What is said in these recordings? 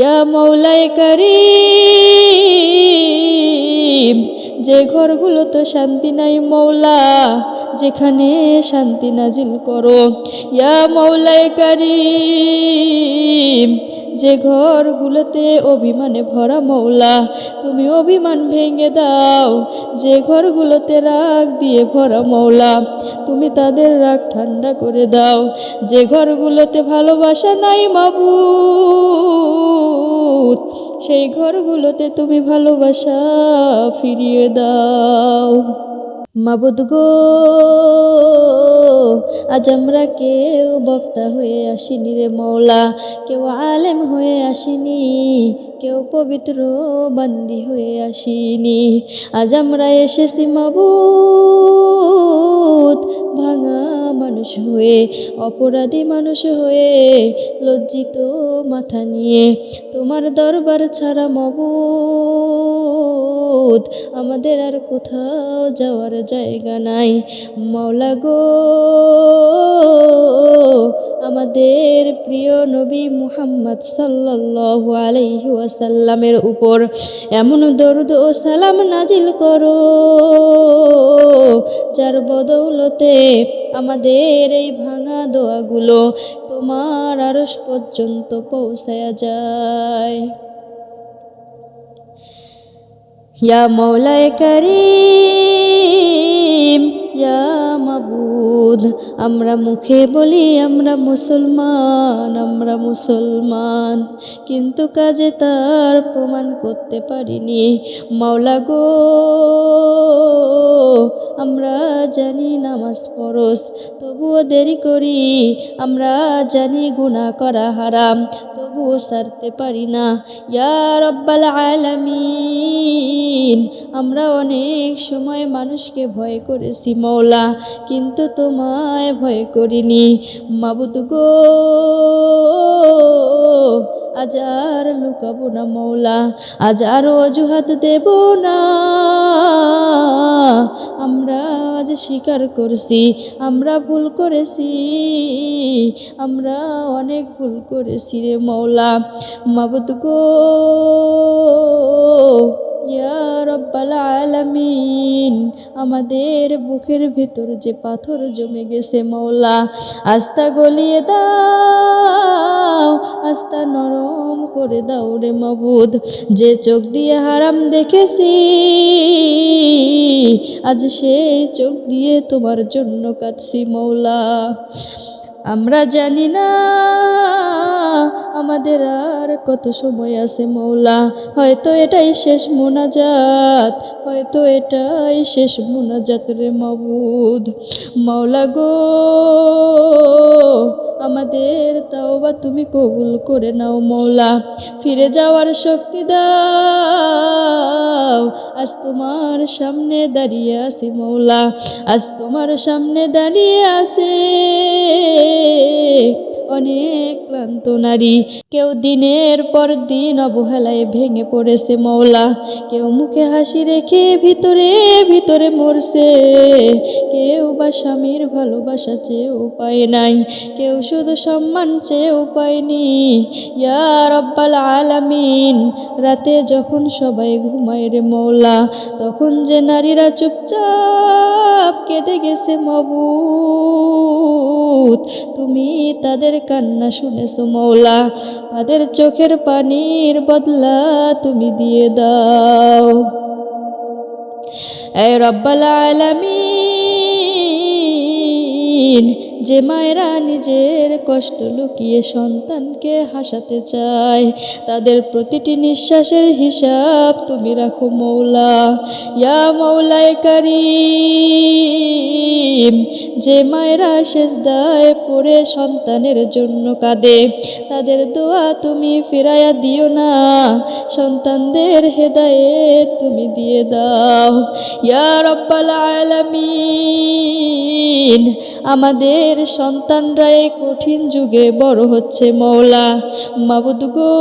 ইয়া মৌলাই করিম, যে ঘরগুলোতে শান্তি নাই মৌলা, যেখানে শান্তি নাজিল করো। ইয়া মৌলাই করিম যে ঘরগুলোতে অভিমানে ভরা মৌলা, তুমি অভিমান ভেঙে দাও। যে ঘরগুলোতে রাগ দিয়ে ভরা মৌলা, তুমি তাদের রাগ ঠান্ডা করে দাও। যে ঘরগুলোতে ভালোবাসা নাই মাবুদ, সেই ঘরগুলোতে তুমি ভালোবাসা ফিরিয়ে দাও। মাবুদ গো আজ আমরা কেউ বক্তা হয়ে আসিনি রে মৌলা কেউ আলেম হয়ে আসিনি, কেউ পবিত্র বান্দি হয়ে আসিনি। আজ আমরা এসেছি মাবুদ, ভাঙা মানুষ হয়ে, অপরাধী মানুষ হয়ে, লজ্জিত মাথা নিয়ে। তোমার দরবার ছাড়া মবুদ আমাদের আর কোথাও যাওয়ার জায়গা নাই। মৌলা গো, আমাদের প্রিয় নবী মুহাম্মদ সাল্লাল্লাহু আলাইহি ওয়াসাল্লামের উপর এমন দরুদ ও সালাম নাজিল করো, যার বদৌলতে আমাদের এই ভাঙা দোয়াগুলো তোমার আরস পর্যন্ত পৌঁছায়া যায়। ইয়া মৌলায় করিম, ইয়া মাবুদ, আমরা মুখে বলি আমরা মুসলমান আমরা মুসলমান। কিন্তু কাজে তার প্রমাণ করতে পারিনি। মাওলা গো, আমরা জানি নামাজ ফরজ, তবুও দেরি করি। আমরা জানি গুনাহ করা হারাম, তবুও সারতে পারি না। ইয়া রব্বাল আলামিন। আমরা অনেক সময় মানুষকে ভয় করেছি মৌলা কিন্তু তোমায় ভয় করিনি। মাবুদ গো, আজ আর লুকাবো না মৌলা আজ আর অজুহাত দেব না। আমরা আজ স্বীকার করছি, আমরা ভুল করেছি, আমরা অনেক ভুল করেছি রে মৌলা মাবুদ গো রব্বাল আলামিন, আমাদের বুকের ভিতর যে পাথর জমে গেছে মৌলা আস্তা গলিয়ে দাও আস্তা নরম করে দাও রে মাবুদ। যে চোখ দিয়ে হারাম দেখেছি, আজ সেই চোখ দিয়ে তোমার জন্য কাঁদছি মৌলা আমরা জানি না, আমাদের আর কত সময় আছে মৌলা। হয়তো এটাই শেষ মোনাজাত, হয়তো এটাই শেষ মোনাজাত রে মবুদ। মৌলা গো আমাদের তাওবা তুমি কবুল করে নাও মৌলা ফিরে যাওয়ার শক্তি দাও। আজ তোমার সামনে দাঁড়িয়ে আছি মৌলা আজ তোমার সামনে দাঁড়িয়ে আছে। অনেক ক্লান্ত নারী। কেউ দিনের পর দিন অবহেলায় ভেঙে পড়েছে মৌলা কেউ মুখে হাসি রেখে ভিতরে ভিতরে মরছে। কেউ বা স্বামীর ভালোবাসা চেয়েও পায় নাই। কেউ শুধু সম্মান চেয়ে চেয়েও পায়নি। ইয়া রব্বাল আলামিন, রাতে যখন সবাই ঘুমায় রে মৌলা তখন যে নারীরা চুপচাপ কেঁদে গেছে মবুত তুমি তাদের কান্না শুনেছো মৌলা তাদের চোখের পানির বদলা তুমি দিয়ে দাও। এ রব্বাল আলামিন, যে মায়েরা নিজের কষ্ট লুকিয়ে সন্তানকে হাসাতে চায়, তাদের প্রতিটি নিঃশ্বাসের হিসাব তুমি রাখো মৌলা ইয়া মৌলায় কারিম যে মায়েরা সেজদায় পড়ে সন্তানের জন্য কাঁদে, তাদের দোয়া তুমি ফেরাইয়া দিও না। সন্তানদের হেদায়েত তুমি দিয়ে দাও। ইয়া রব্বাল আলামিন, আমাদের সন্তানরা এই কঠিন যুগে বড় হচ্ছে মৌলা মাবুদ গো,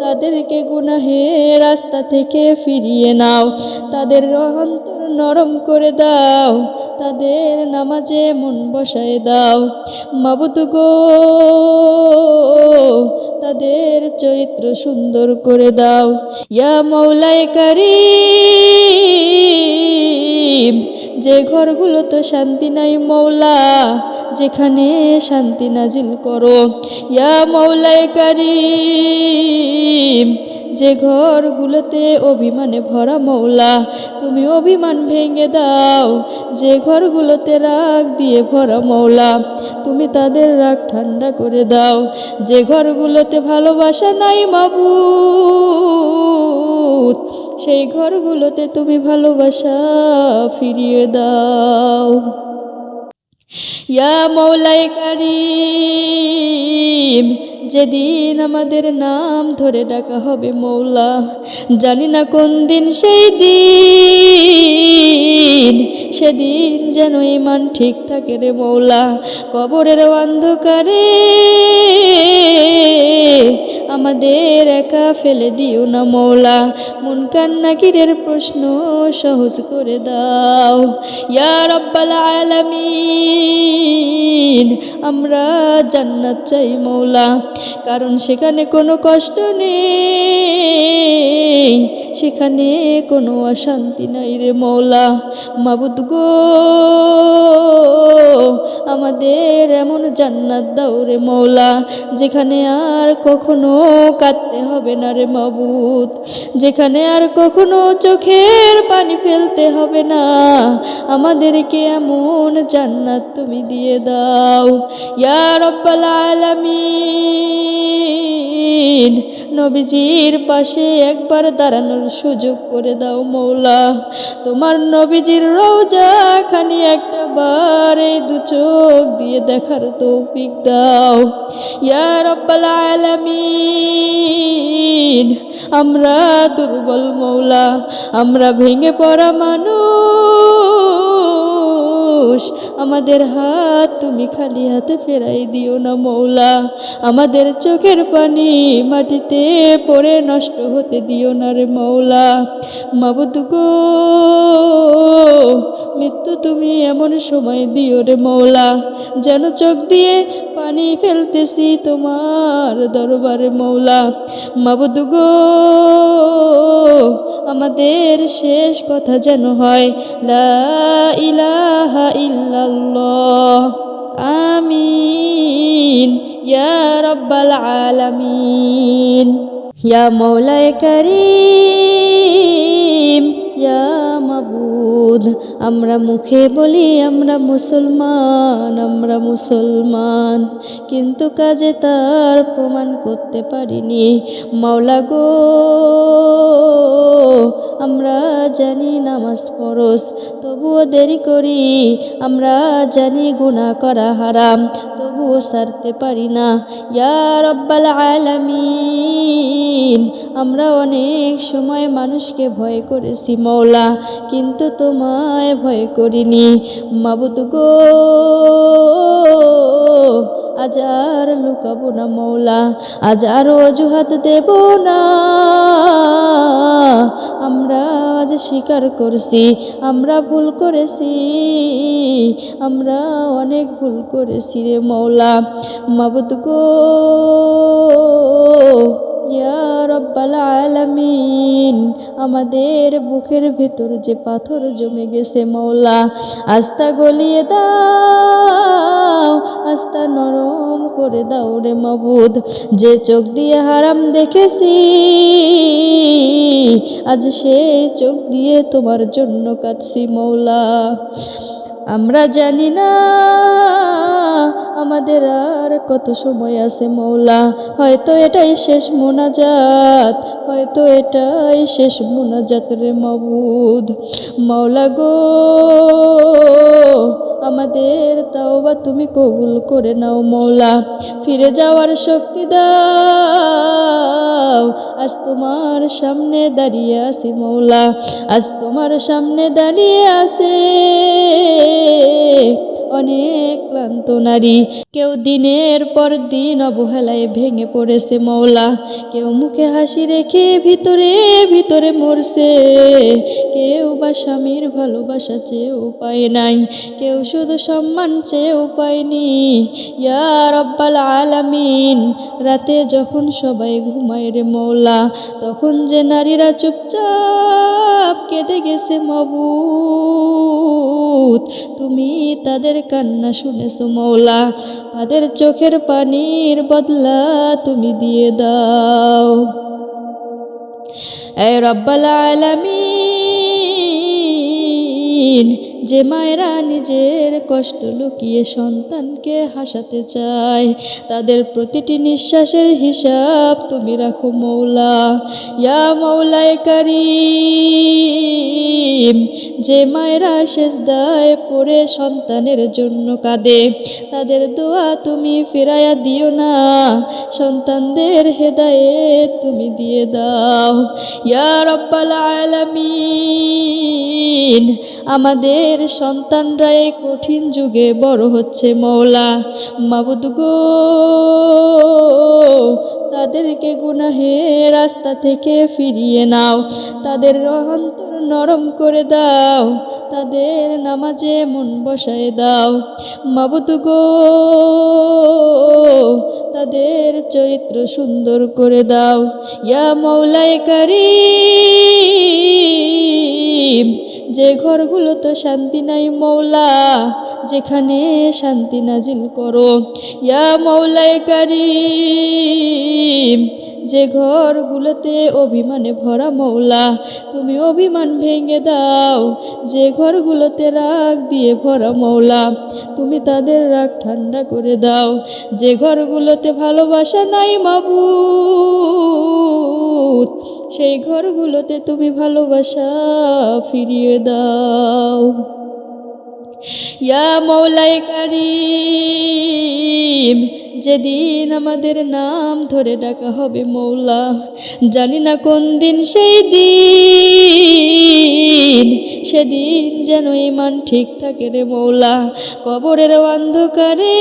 তাদেরকে গুনাহের রাস্তা থেকে ফিরিয়ে নাও। তাদের অন্তর নরম করে দাও, তাদের নামাজে মন বসায় দাও। মাবুদ গো, তাদের চরিত্র সুন্দর করে দাও। ইয়া মৌলায় কারিম, যে ঘরগুলো তো শান্তি নাই মৌলা, যেখানে শান্তি নাজিল করো। ইয়া মৌলায় কারিম যে ঘরগুলোতে অভিমানে ভরা মৌলা, তুমি অভিমান ভেঙে দাও। যে ঘরগুলোতে রাগ দিয়ে ভরা মৌলা, তুমি তাদের রাগ ঠান্ডা করে দাও। যে ঘরগুলোতে ভালোবাসা নাই মাবুদ, সেই ঘরগুলোতে তুমি ভালোবাসা ফিরিয়ে দাও। ইয়া মৌলাই কারিম যেদিন আমাদের নাম ধরে ডাকা হবে মৌলা, জানি না কোন দিন সেই দিন, সেদিন যেন ইমান ঠিক থাকে রে মৌলা, কবরের অন্ধকারে আমাদের একা ফেলে দিও না মৌলা, মন কান্নাকিরের প্রশ্ন সহজ করে দাও। ইয়া রব্বাল আলামিন, আমরা জান্নাত চাই মৌলা কারণ সেখানে কোনো কষ্ট নেই। সেখানে কোনো অশান্তি নাই রে মৌলা। মাবুদ গো, আমাদের এমন জান্নাত দাও রে মৌলা, যেখানে আর কখনো কাঁদতে হবে না রে মাবুদ। যেখানে আর কখনো চোখের পানি ফেলতে হবে না। আমাদেরকে এমন জান্নাত তুমি দিয়ে দাও। ইয়া রব্বাল আলামিন। নবীজির পাশে একবার দাঁড়ানোর সুযোগ করে দাও মৌলা। তোমার নবীজির রোজা খানি একটা বার এই দু চোখ দিয়ে দেখার তৌফিক দাও। ইয়া রব্বাল আমরা দুর্বল মৌলা, আমরা ভেঙে পড়া মানুষ। আমাদের হাত তুমি খালি হাতে ফেরাই দিও না মৌলা। আমাদের চোখের পানি মাটিতে পড়ে নষ্ট হতে দিও না রে মৌলা। মাবুদ গো, মৃত্যু তুমি এমন সময় দিও রে মৌলা। যেন চোখ দিয়ে পানি ফেলতেছি তোমার দরবারে মৌলা। মাবুদ আমাদের শেষ কথা যেন হয়, লা ইলাহা ইল্লাল্লাহ। আমিন রব্বাল আলামিন। ইয়া মৌলায় করিম, ইয়া মাবুদ আমরা মুখে বলি আমরা মুসলমান আমরা মুসলমান। কিন্তু কাজে তার প্রমাণ করতে পারিনি। মাওলা গো, আমরা জানি নামাজ ফরজ, তবুও দেরি করি। আমরা জানি গুনাহ করা হারাম, তবুও সারতে পারি না। ইয়া রব্বাল আলামিন, আমরা অনেক সময় মানুষকে ভয় করেছি মৌলা কিন্তু তোমায় ভয় করিনি। মাবুদ গো আজ আর লুকাবো না মৌলা আজ আর অজুহাত দেব না। আমরা আজ স্বীকার করছি, আমরা ভুল করেছি, আমরা অনেক ভুল করেছি রে মৌলা মাবুদ গো রব্বাল আলামিন। আমাদের বুকের ভেতর যে পাথর জমে গেছে মৌলা আস্তা গলিয়ে দাও আস্তা নরম করে দাও রে মাবুদ। যে চোখ দিয়ে হারাম দেখেছি, আজ সে চোখ দিয়ে তোমার জন্য কাঁদছি মৌলা আমরা জানি না, আমাদের আর কত সময় আছে মৌলা। হয়তো এটাই শেষ মোনাজাত, হয়তো এটাই শেষ মোনাজাত রে মাবুদ। মৌলা গো, আমাদের তাওবা তুমি কবুল করে নাও মৌলা। ফিরে যাওয়ার শক্তি দাও, আজ তোমার সামনে দাঁড়িয়ে আছি মৌলা। আজ তোমার সামনে দাঁড়িয়ে আছে। ক্লান্ত নারী। কেউ দিনের পর দিন অবহেলায় ভেঙে পড়েছে মৌলা কেউ মুখে হাসি রেখে ভিতরে ভিতরে মরছে। কেউ বা স্বামীর ভালোবাসা চেয়েও পায় নাই। কেউ শুধু সম্মান চেয়েও পায়নি। ইয়া রব্বাল আলামিন, রাতে যখন সবাই ঘুমায় রে মৌলা তখন যে নারীরা চুপচাপ কেঁদে গেছে মবুত তুমি তাদের কান্না শুনেছো মৌলা তাদের চোখের পানির বদলা তুমি দিয়ে দাও। এ রব্বাল আলামিন যে মায়েরা নিজের কষ্ট লুকিয়ে সন্তানকে হাসাতে চায়, তাদের প্রতিটি নিঃশ্বাসের হিসাব তুমি রাখো মৌলা। ইয়া মৌলায় কারিম, যে মায়েরা সেজদায় পড়ে সন্তানের জন্য কাঁদে, তাদের দোয়া তুমি ফেরাইয়া দিও না, সন্তানদের হেদায়েত তুমি দিয়ে দাও। ইয়া রব্বাল আলামিন, আমাদের সন্তানরা এই কঠিন যুগে বড় হচ্ছে মৌলা মাবুদ গো, তাদেরকে গুনাহের রাস্তা থেকে ফিরিয়ে নাও। তাদের অন্তর নরম করে দাও, তাদের নামাজে মন বসায় দাও। মাবুদ গো, তাদের চরিত্র সুন্দর করে দাও। ইয়া মৌলায় কারিম, যে ঘরগুলো তো শান্তি নাই মৌলা, যেখানে শান্তি নাজিল করো। ইয়া মৌলায় কারিম যে ঘরগুলোতে অভিমানে ভরা মৌলা, তুমি অভিমান ভেঙে দাও। যে ঘরগুলোতে রাগ দিয়ে ভরা মৌলা, তুমি তাদের রাগ ঠান্ডা করে দাও। যে ঘরগুলোতে ভালোবাসা নাই মাবুদ, সেই ঘরগুলোতে তুমি ভালোবাসা ফিরিয়ে দাও। ইয়া মৌলাই কারিম যেদিন আমাদের নাম ধরে ডাকা হবে মৌলা, জানি না কোন দিন সেই দিন, সেদিন যেন ইমান ঠিক থাকে রে মৌলা। কবরের অন্ধকারে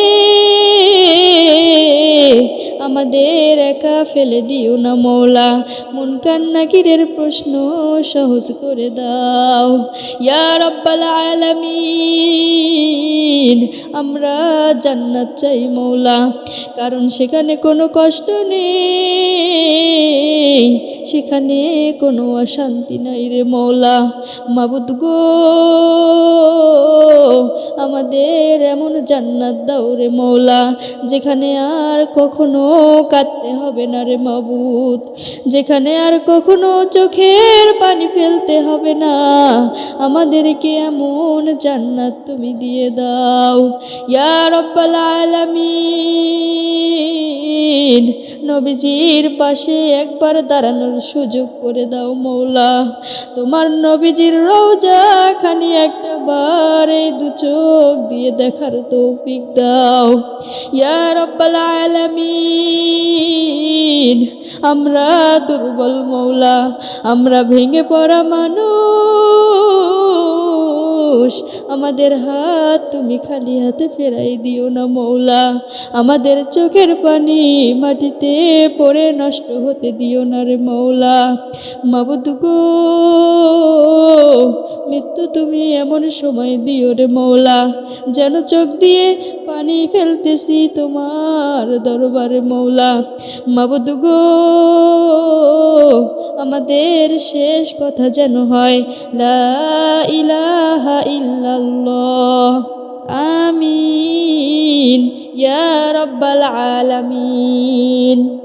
আমাদের একা ফেলে দিও না মৌলা। মন কান্নাকিরের প্রশ্ন সহজ করে দাও। ইয়া রব্বাল আলামিন, আমরা জান্নাত চাই মৌলা। কারণ সেখানে কোনো কষ্ট নেই। সেখানে কোনো অশান্তি নাই রে মৌলা মাবুদ গো। আমাদের এমন জান্নাত দাও রে মৌলা, যেখানে আর কখনো কাঁদতে হবে না রে মাবুদ। যেখানে আর কখনো চোখের পানি ফেলতে হবে না। আমাদেরকে এমন জান্নাত তুমি দিয়ে দাও। ইয়া রব্বাল আলামিন। নবীজির পাশে একবার দাঁড়ানোর সুযোগ করে দাও মৌলা। তোমার নবীজির রওজা খানি একটা বার এই দু চোখ দিয়ে দেখার তৌফিক দাও। ইয়া রব্বাল আলামিন, আমরা দুর্বল মৌলা, আমরা ভেঙে পড়া মানুষ। আমাদের হাত তুমি খালি হাতে ফেরাই দিও না মৌলা। আমাদের চোখের পানি মাটিতে পড়ে নষ্ট হতে দিও না রে মৌলা। মাবুদ গো মৃত্যু তুমি এমন সময় দিও রে মৌলা। যেন চোখ দিয়ে পানি ফেলতেছি তোমার দরবারে মৌলা। মাবুদ গো, আমাদের শেষ কথা যেন হয়, লা ইলাহা ইল্লাল্লাহ। আমিন, ইয়া রব্বাল আলামিন।